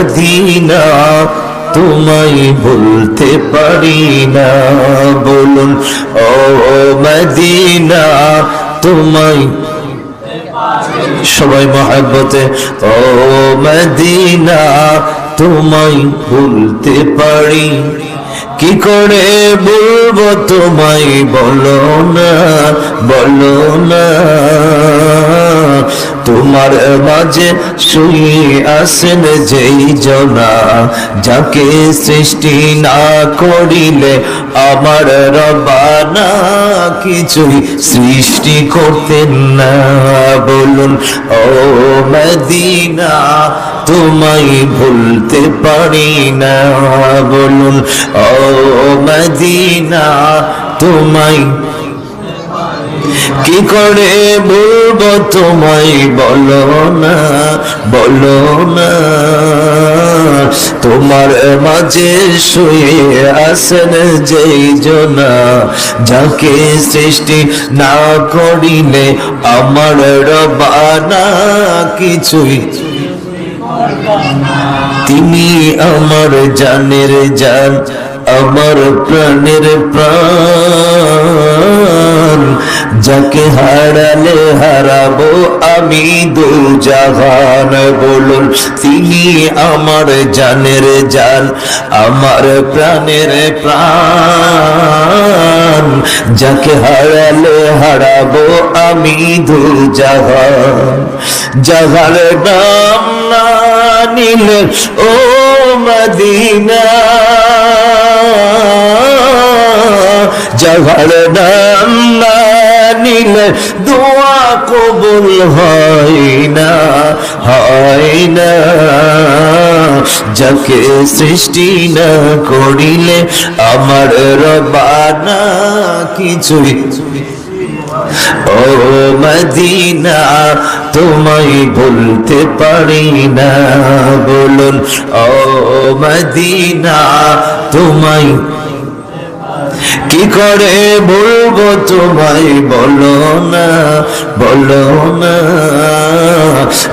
Medina তোমায় ভুলতে পারি না। বলুন, ও মদিনা, তোমায় সবাই মহাব্বতে, ও মদিনা, তোমায় ভুলতে পারি। কি করে বলব তোমায়? বলো না বলো না। তোমার মাঝে শুয়ে আসেন যেই জনা, যাকে সৃষ্টি না করিলে আমার রবানা কিছুই সৃষ্টি করতেন না। বলুন, ও মদিনা, তোমায় ভুলতে পারি না। বলুন, ও মদিনা, তোমায় কি করে বলব তোমায় বলো না বলো না। তোমার মাঝে শুয়ে আসেন যেই জনা, যাকে সৃষ্টি না করিলে আমার রবানা কিছুই। তিনি আমার জানের জান, আমার প্রাণের প্রাণ। যাকে হারালে হারাবো আমি দু জাহান বলুন, তিনি আমার জানের জান, আমার প্রাণের প্রাণ। যাকে হারালে হারাবো আমি দু জাহান জাহার নাম নিলে ও মদিনা। জঘর নাম না নিলে দোয়া কবুল হয় না হয় না। যাকে সৃষ্টি না করিলে আমার রবানা কিছুই। ও মদিনা, তোমায় ভুলতে পারি না, বলুন, ও মদিনা, তোমায় কি করে বলব তোমায়? বলো না বলো না।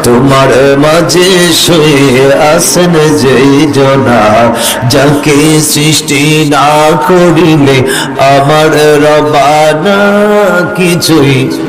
তোমার মাঝে শুয়ে আসেন যেই জনা, যাকে সৃষ্টি না করিলে আমার রবানা কিছুই